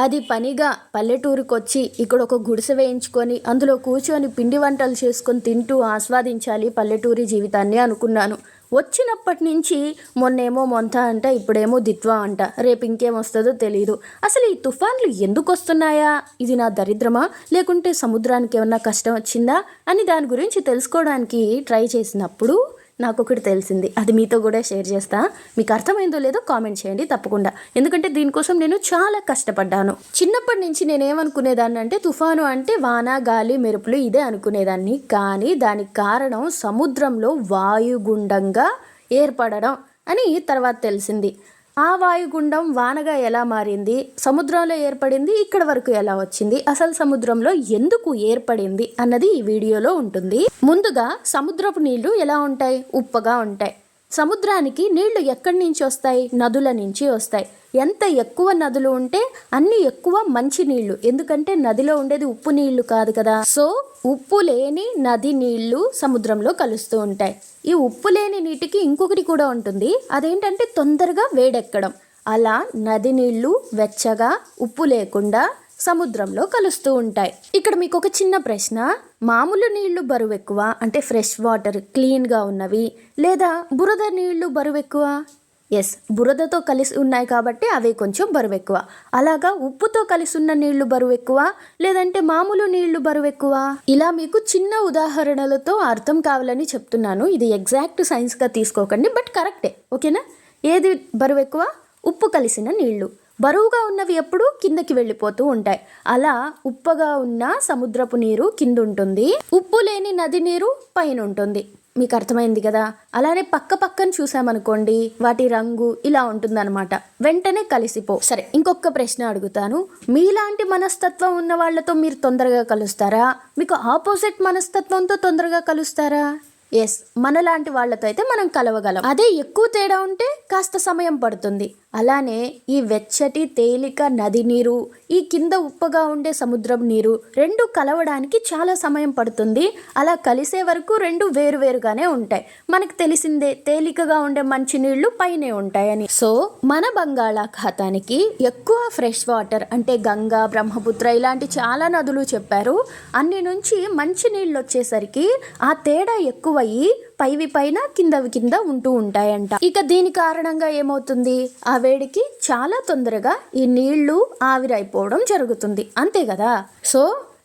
అది పనిగా పల్లెటూరుకి వచ్చి ఇక్కడ ఒక గుడిసె వేయించుకొని అందులో కూర్చొని పిండి వంటలు చేసుకొని తింటూ ఆస్వాదించాలి పల్లెటూరి జీవితాన్ని అనుకున్నాను. వచ్చినప్పటి నుంచి మొన్నేమో మొంత అంట ఇప్పుడేమో దిత్వా అంట. రేపు ఇంకేం వస్తుందో తెలియదు అసలు ఈ తుఫాన్లు ఎందుకు వస్తున్నాయా ఇది నా దరిద్రమా? లేకుంటే సముద్రానికి ఏమన్నా కష్టం వచ్చిందా? అని దాని గురించి తెలుసుకోవడానికి ట్రై చేసినప్పుడు నాకు ఒకటి తెలిసింది. అది మీతో కూడా షేర్ చేస్తా. మీకు అర్థమైందో లేదో కామెంట్ చేయండి తప్పకుండా. ఎందుకంటే దీనికోసం నేను చాలా కష్టపడ్డాను. చిన్నప్పటి నుంచి నేను ఏమనుకునేదాన్ని అంటే తుఫాను అంటే వాన గాలి మెరుపులు ఇదే అనుకునేదాన్ని. కానీ దానికి కారణం సముద్రంలో వాయుగుండంగా ఏర్పడడం అని తర్వాత తెలిసింది. ఆ వాయుగుండం వానగా ఎలా మారింది? సముద్రంలో ఏర్పడింది ఇక్కడ వరకు ఎలా వచ్చింది? అసలు సముద్రంలో ఎందుకు ఏర్పడింది అన్నది ఈ వీడియోలో ఉంటుంది. ముందుగా సముద్రపు నీళ్ళు ఎలా ఉంటాయి? ఉప్పగా ఉంటాయి. సముద్రానికి నీళ్ళు ఎక్కడి నుంచి వస్తాయి? నదుల నుంచి వస్తాయి. ఎంత ఎక్కువ నదులు ఉంటే అన్ని ఎక్కువ మంచి నీళ్ళు. ఎందుకంటే నదిలో ఉండేది ఉప్పు నీళ్ళు కాదు కదా. సో ఉప్పు లేని నది నీళ్ళు సముద్రంలో కలుస్తూ ఉంటాయి. ఈ ఉప్పు లేని నీటికి ఇంకొకటి కూడా ఉంటుంది. అదేంటంటే తొందరగా వేడెక్కడం. అలా నది నీళ్ళు వెచ్చగా ఉప్పు లేకుండా సముద్రంలో కలుస్తూ ఉంటాయి. ఇక్కడ మీకు ఒక చిన్న ప్రశ్న. మామూలు నీళ్ళు బరువు ఎక్కువ? అంటే ఫ్రెష్ వాటర్ క్లీన్గా ఉన్నవి లేదా బురద నీళ్ళు బరువు ఎక్కువ? ఎస్ బురదతో కలిసి ఉన్నాయి కాబట్టి అవి కొంచెం బరువు ఎక్కువ అలాగా ఉప్పుతో కలిసి ఉన్న నీళ్ళు బరువు ఎక్కువ లేదంటే మామూలు నీళ్ళు బరువు ఎక్కువ ఇలా మీకు చిన్న ఉదాహరణలతో అర్థం కావాలని చెప్తున్నాను. ఇది ఎగ్జాక్ట్ సైన్స్గా తీసుకోకండి బట్ కరెక్టే. ఓకేనా? ఏది బరువు ఎక్కువ ఉప్పు కలిసిన నీళ్ళు. బరువుగా ఉన్నవి ఎప్పుడు కిందకి వెళ్ళిపోతూ ఉంటాయి. అలా ఉప్పగా ఉన్న సముద్రపు నీరు కింద ఉంటుంది ఉప్పు లేని నది నీరు పైన ఉంటుంది మీకు అర్థమైంది కదా? అలానే పక్క పక్కన చూసామనుకోండి వాటి రంగు ఇలా ఉంటుందన్నమాట. వెంటనే కలిసిపో. సరే ఇంకొక ప్రశ్న అడుగుతాను. మీలాంటి మనస్తత్వం ఉన్న వాళ్ళతో మీరు తొందరగా కలుస్తారా? మీకు ఆపోజిట్ మనస్తత్వంతో తొందరగా కలుస్తారా? ఎస్ మనలాంటి వాళ్ళతో అయితే మనం కలవగలం. అదే ఎక్కువ తేడా ఉంటే కాస్త సమయం పడుతుంది. అలానే ఈ వెచ్చటి తేలిక నది నీరు ఈ కింద ఉప్పగా ఉండే సముద్రం నీరు రెండు కలవడానికి చాలా సమయం పడుతుంది. అలా కలిసే వరకు రెండు వేరువేరుగానే ఉంటాయి. మనకు తెలిసిందే తేలికగా ఉండే మంచి నీళ్ళు పైనే ఉంటాయని. సో మన బంగాళాఖాతానికి ఎక్కువ ఫ్రెష్ వాటర్ అంటే గంగా బ్రహ్మపుత్ర ఇలాంటి చాలా నదులు చెప్పారు. అన్ని నుంచి మంచి నీళ్ళు వచ్చేసరికి ఆ తేడా ఎక్కువయ్యి పైవి పైన కిందవి కింద ఉంటూ ఉంటాయంట. ఇక దీని కారణంగా ఏమవుతుంది? ఆ వేడికి చాలా తొందరగా ఈ నీళ్ళు ఆవిరైపోవడం జరుగుతుంది. అంతే కదా? సో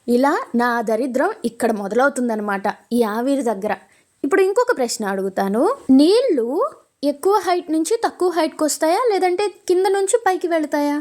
ఇలా నా దరిద్రం ఇక్కడ మొదలవుతుందనమాట ఈ ఆవిరి దగ్గర. ఇప్పుడు ఇంకొక ప్రశ్న అడుగుతాను. నీళ్ళు ఎక్కువ హైట్ నుంచి తక్కువ హైట్కి వస్తాయా లేదంటే కింద నుంచి పైకి వెళ్తాయా?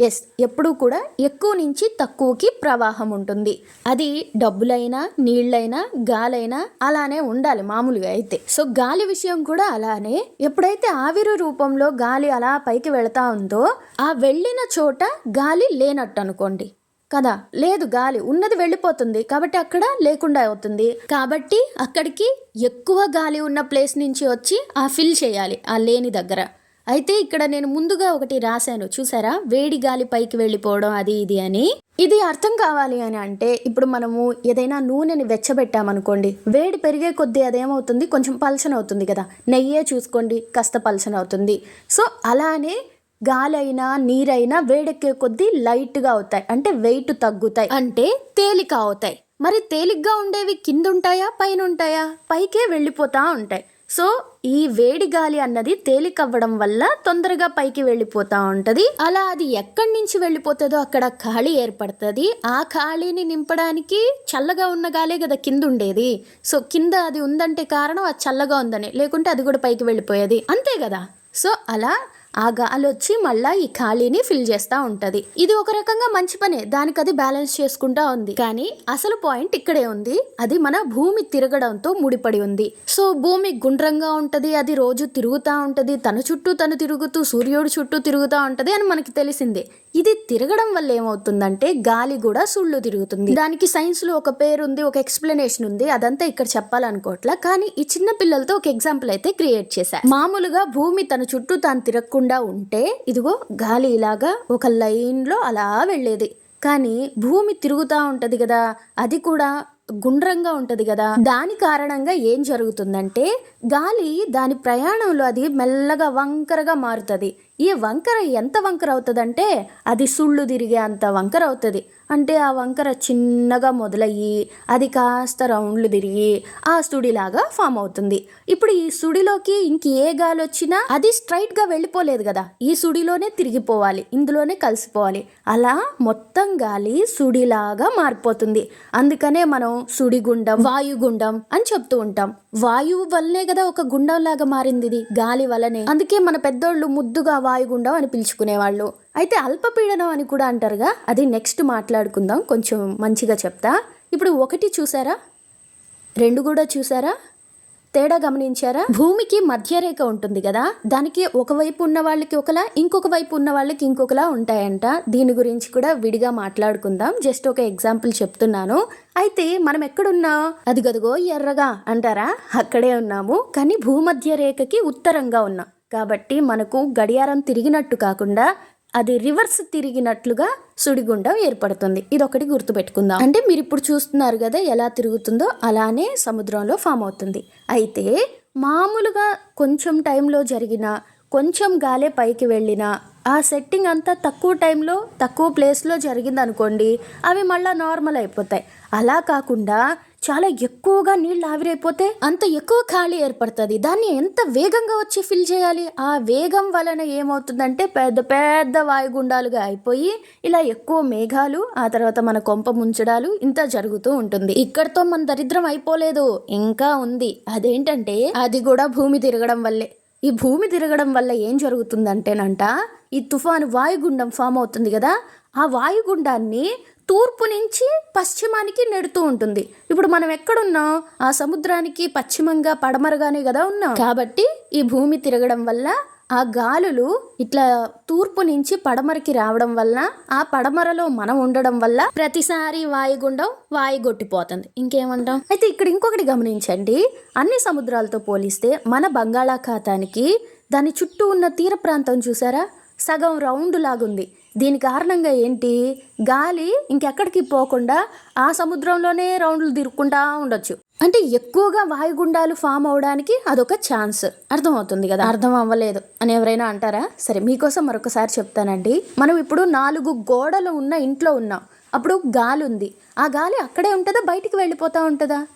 ఎస్ ఎప్పుడూ కూడా ఎక్కువ నుంచి తక్కువకి ప్రవాహం ఉంటుంది. అది డబ్బులైనా నీళ్ళైనా గాలైనా అలానే ఉండాలి మామూలుగా అయితే. సో గాలి విషయం కూడా అలానే. ఎప్పుడైతే ఆవిరి రూపంలో గాలి అలా పైకి వెళతా ఉందో ఆ వెళ్ళిన చోట గాలి లేనట్టు అనుకోండి కదా? లేదు గాలి ఉన్నది వెళ్ళిపోతుంది. కాబట్టి అక్కడ లేకుండా అవుతుంది. కాబట్టి అక్కడికి ఎక్కువ గాలి ఉన్న ప్లేస్ నుంచి వచ్చి ఆ ఫిల్ చేయాలి ఆ లేని దగ్గర. అయితే ఇక్కడ నేను ముందుగా ఒకటి రాశాను. చూసారా? వేడి గాలి పైకి వెళ్ళిపోవడం అది ఇది అని. ఇది అర్థం కావాలి అని అంటే ఇప్పుడు మనము ఏదైనా నూనెని వెచ్చబెట్టామనుకోండి వేడి పెరిగే కొద్దీ అదేమవుతుంది? కొంచెం పలచన అవుతుంది కదా. నెయ్యే చూసుకోండి కాస్త పలచన అవుతుంది సో అలానే గాలైనా నీరైనా వేడెక్కే కొద్దీ లైట్గా అవుతాయి. అంటే వెయిట్ తగ్గుతాయి. అంటే తేలిక అవుతాయి. మరి తేలిగ్గా ఉండేవి కింద ఉంటాయా పైన ఉంటాయా పైకే వెళ్ళిపోతా ఉంటాయి. సో ఈ వేడి గాలి అన్నది తేలికవ్వడం వల్ల తొందరగా పైకి వెళ్ళిపోతా ఉంటుంది. అలా అది ఎక్కడి నుంచి వెళ్ళిపోతుందో అక్కడ ఖాళీ ఏర్పడుతుంది. ఆ ఖాళీని నింపడానికి చల్లగా ఉన్న గాలే కదా కింద ఉండేది సో కింద అది ఉందంటే కారణం అది చల్లగా ఉందని లేకుంటే అది కూడా పైకి వెళ్ళిపోయేది. అంతే కదా? సో అలా ఆ గాలి వచ్చి మళ్ళా ఈ ఖాళీని ఫిల్ చేస్తూ ఉంటది. ఇది ఒక రకంగా మంచి పనే. దానికి అది బ్యాలెన్స్ చేసుకుంటా ఉంది. కానీ అసలు పాయింట్ ఇక్కడే ఉంది. అది మన భూమి తిరగడంతో ముడిపడి ఉంది. సో భూమి గుండ్రంగా ఉంటది. అది రోజు తిరుగుతూ ఉంటది. తన చుట్టూ తను తిరుగుతూ సూర్యుడు చుట్టూ తిరుగుతూ ఉంటది అని మనకి తెలిసిందే. ఇది తిరగడం వల్ల ఏమవుతుందంటే గాలి కూడా సుళ్ళు తిరుగుతుంది. దానికి సైన్స్లో ఒక పేరు ఉంది ఒక ఎక్స్ప్లెనేషన్ ఉంది. అదంతా ఇక్కడ చెప్పాలనుకోవట్లా. కానీ ఈ చిన్న పిల్లలతో ఒక ఎగ్జాంపుల్ అయితే క్రియేట్ చేశా. మామూలుగా భూమి తన చుట్టూ తాను తిరగకుండా ఉంటే ఇదిగో గాలి ఇలాగా ఒక లైన్లో అలా వెళ్ళేది. కానీ భూమి తిరుగుతూ ఉంటుంది కదా అది కూడా గుండ్రంగా ఉంటుంది కదా. దాని కారణంగా ఏం జరుగుతుందంటే గాలి దాని ప్రయాణంలో అది మెల్లగా వంకరగా మారుతుంది. ఈ వంకర ఎంత వంకర అవుతుందంటే అది సుళ్ళు తిరిగే అంత వంకర అవుతుంది అంటే ఆ వంకర చిన్నగా మొదలయ్యి అది కాస్త రౌండ్లు తిరిగి ఆ సుడిలాగా ఫామ్ అవుతుంది. ఇప్పుడు ఈ సుడిలోకి ఇంక ఏ గాలి వచ్చినా అది స్ట్రైట్గా వెళ్ళిపోలేదు కదా. ఈ సుడిలోనే తిరిగిపోవాలి ఇందులోనే కలిసిపోవాలి. అలా మొత్తం గాలి సుడిలాగా మారిపోతుంది. అందుకనే మనం సుడిగుండం వాయుగుండం అని చెప్తూ ఉంటాం. వాయువు వల్లనే కదా ఒక గుండం లాగా మారింది ఇది గాలి వల్లనే. అందుకే మన పెద్దోళ్ళు ముద్దుగా వాయుగుండం అని పిలుచుకునేవాళ్ళు. అయితే అల్పపీడనం అని కూడా అంటారుగా అది నెక్స్ట్ మాట్లాడుకుందాం కొంచెం మంచిగా చెప్తా. ఇప్పుడు ఒకటి చూసారా? రెండు కూడా చూసారా? తేడా గమనించారా? భూమికి మధ్యరేఖ ఉంటుంది కదా దానికి ఒకవైపు ఉన్న వాళ్ళకి ఒకలా ఇంకొక వైపు ఉన్న వాళ్ళకి ఇంకొకలా ఉంటాయంట. దీని గురించి కూడా విడిగా మాట్లాడుకుందాం. జస్ట్ ఒక ఎగ్జాంపుల్ చెప్తున్నాను. అయితే మనం ఎక్కడున్నా అది గదిగో ఎర్రగా అంటారా? అక్కడే ఉన్నాము కానీ భూమధ్య రేఖకి ఉత్తరంగా ఉన్నాం. కాబట్టి మనకు గడియారం తిరిగినట్టు కాకుండా అది రివర్స్ తిరిగినట్లుగా సుడిగుండం ఏర్పడుతుంది. ఇది ఒకటి గుర్తుపెట్టుకుందాం. అంటే మీరు ఇప్పుడు చూస్తున్నారు కదా ఎలా తిరుగుతుందో అలానే సముద్రంలో ఫామ్ అవుతుంది. అయితే మామూలుగా కొంచెం టైంలో జరిగిన కొంచెం గాలే పైకి వెళ్ళినా ఆ సెట్టింగ్ అంతా తక్కువ టైంలో తక్కువ ప్లేస్లో జరిగింది అనుకోండి అవి మళ్ళీ నార్మల్ అయిపోతాయి. అలా కాకుండా చాలా ఎక్కువగా నీళ్ళు ఆవిరైపోతే అంత ఎక్కువ ఖాళీ ఏర్పడుతుంది. దాన్ని ఎంత వేగంగా వచ్చి ఫిల్ చేయాలి? ఆ వేగం వలన ఏమవుతుందంటే పెద్ద పెద్ద వాయుగుండాలుగా అయిపోయి ఇలా ఎక్కువ మేఘాలు ఆ తర్వాత మన కొంప ముంచడాలు ఇంత జరుగుతూ ఉంటుంది. ఇక్కడతో మన దరిద్రం అయిపోలేదు. ఇంకా ఉంది. అదేంటంటే అది కూడా భూమి తిరగడం వల్లే. ఈ భూమి తిరగడం వల్ల ఏం జరుగుతుందంటేనంట ఈ తుఫాను వాయుగుండం ఫామ్ అవుతుంది కదా ఆ వాయుగుండాన్ని తూర్పు నుంచి పశ్చిమానికి నెడుతూ ఉంటుంది. ఇప్పుడు మనం ఎక్కడున్నాం? ఆ సముద్రానికి పశ్చిమంగా పడమరగానే కదా ఉన్నాం. కాబట్టి ఈ భూమి తిరగడం వల్ల ఆ గాలులు ఇట్లా తూర్పు నుంచి పడమరకి రావడం వల్ల ఆ పడమరలో మనం ఉండడం వల్ల ప్రతిసారి వాయుగుండం వాయుగొట్టిపోతుంది. ఇంకేమంటాం? అయితే ఇక్కడ ఇంకొకటి గమనించండి. అన్ని సముద్రాలతో పోలిస్తే మన బంగాళాఖాతానికి దాని చుట్టూ ఉన్న తీర ప్రాంతం చూసారా? సగం రౌండ్ లాగుంది. దీని కారణంగా ఏంటి? గాలి ఇంకెక్కడికి పోకుండా ఆ సముద్రంలోనే రౌండ్లు తిరుక్కుంటా ఉండొచ్చు. అంటే ఎక్కువగా వాయుగుండాలు ఫామ్ అవడానికి అదొక ఛాన్స్. అర్థమవుతుంది కదా? అర్థం అవ్వలేదు. అని ఎవరైనా అంటారా? సరే మీకోసం మరొకసారి చెప్తానండి. మనం ఇప్పుడు నాలుగు గోడలు ఉన్న ఇంట్లో ఉన్నాం. అప్పుడు గాలి ఉంది. ఆ గాలి అక్కడే ఉంటుందా? బయటికి వెళ్ళిపోతూ ఉంటుందా?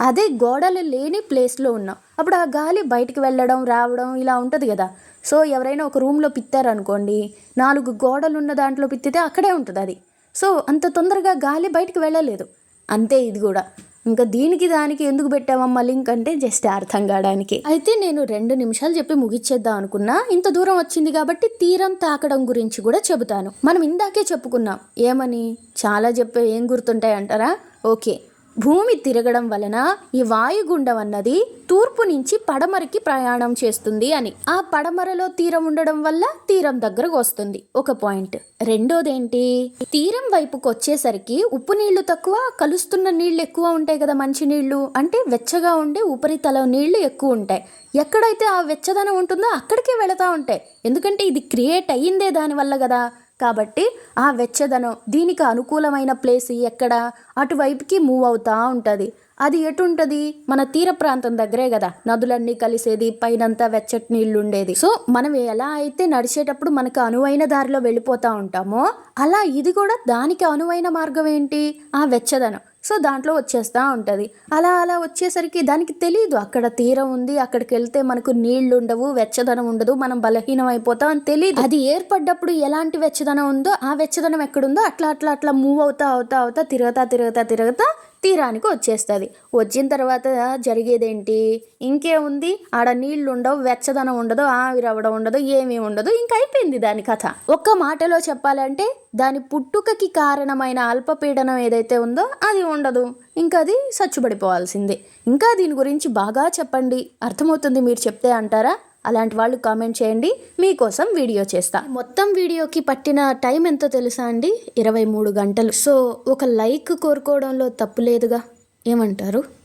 అదే గోడలు లేని ప్లేస్లో ఉన్నాం. అప్పుడు ఆ గాలి బయటికి వెళ్ళడం రావడం ఇలా ఉంటుంది కదా. సో ఎవరైనా ఒక రూమ్లో పిత్తారనుకోండి నాలుగు గోడలు ఉన్న దాంట్లో పిత్తితే అక్కడే ఉంటుంది అది. సో అంత తొందరగా గాలి బయటికి వెళ్ళలేదు. అంతే ఇది కూడా. ఇంకా దీనికి దానికి ఎందుకు పెట్టామమ్మా లింక్ అంటే జస్ట్ అర్థం కావడానికి. అయితే నేను రెండు నిమిషాలు చెప్పి ముగిచ్చేద్దాం అనుకున్నా. ఇంత దూరం వచ్చింది కాబట్టి తీరం తాకడం గురించి కూడా చెబుతాను. మనం ఇందాకే చెప్పుకున్నాం. ఏమని? చాలా చెప్పే ఏం గుర్తుంటాయి అంటారా ఓకే. భూమి తిరగడం వలన ఈ వాయుగుండం అన్నది తూర్పు నుంచి పడమరకి ప్రయాణం చేస్తుంది అని. ఆ పడమరలో తీరం ఉండడం వల్ల తీరం దగ్గరకు వస్తుంది. ఒక పాయింట్. రెండోదేంటి? తీరం వైపుకు వచ్చేసరికి ఉప్పు నీళ్ళు తక్కువ కలుస్తున్న నీళ్ళు ఎక్కువ ఉంటాయి కదా మంచి నీళ్ళు. అంటే వెచ్చగా ఉండే ఉపరితల నీళ్ళు ఎక్కువ ఉంటాయి. ఎక్కడైతే ఆ వెచ్చదనం ఉంటుందో అక్కడికే వెళతా ఉంటాయి. ఎందుకంటే ఇది క్రియేట్ అయ్యిందే దానివల్ల కదా. కాబట్టి ఆ వెచ్చదనం దీనికి అనుకూలమైన ప్లేస్ ఎక్కడ? అటువైపుకి మూవ్ అవుతూ ఉంటుంది. అది ఎటుంటది? మన తీర ప్రాంతం దగ్గరే కదా నదులన్నీ కలిసేది పైనంతా వెచ్చటి నీళ్ళు ఉండేది సో మనం ఎలా అయితే నడిచేటప్పుడు మనకు అనువైన దారిలో వెళ్ళిపోతూ ఉంటామో అలా ఇది కూడా దానికి అనువైన మార్గం ఏంటి? ఆ వెచ్చదనం. సో దాంట్లో వచ్చేస్తూ ఉంటుంది. అలా అలా వచ్చేసరికి దానికి తెలియదు అక్కడ తీరం ఉంది అక్కడికి వెళ్తే మనకు నీళ్ళు ఉండవు వెచ్చదనం ఉండదు మనం బలహీనం అయిపోతాం అని తెలియదు అది ఏర్పడ్డప్పుడు ఎలాంటి వెచ్చదనం ఉందో ఆ వెచ్చదనం ఎక్కడుందో అట్లా అట్లా అట్లా మూవ్ అవుతా అవుతా అవుతా తిరుగుతా తిరుగుతా తిరుగుతా తీరానికి వచ్చేస్తుంది. వచ్చిన తర్వాత జరిగేదేంటి? ఇంకేముంది? ఆడ నీళ్ళు ఉండవు వెచ్చదనం ఉండదు ఆవిరవడం ఉండదు ఏమీ ఉండదు ఇంకా అయిపోయింది దాని కథ. ఒక్క మాటలో చెప్పాలంటే దాని పుట్టుకకి కారణమైన అల్పపీడనం ఏదైతే ఉందో అది ఉండదు. ఇంకా అది సచ్చుబడిపోవాల్సిందే. ఇంకా దీని గురించి బాగా చెప్పండి. అర్థమవుతుంది మీరు చెప్తే అంటారా? అలాంటి వాళ్ళు కామెంట్ చేయండి. మీకోసం వీడియో చేస్తా. మొత్తం వీడియోకి పట్టిన టైం ఎంతో తెలుసా అండి? ఇరవై మూడు గంటలు. సో ఒక లైక్ కోరుకోవడంలో తప్పు లేదుగా? ఏమంటారు?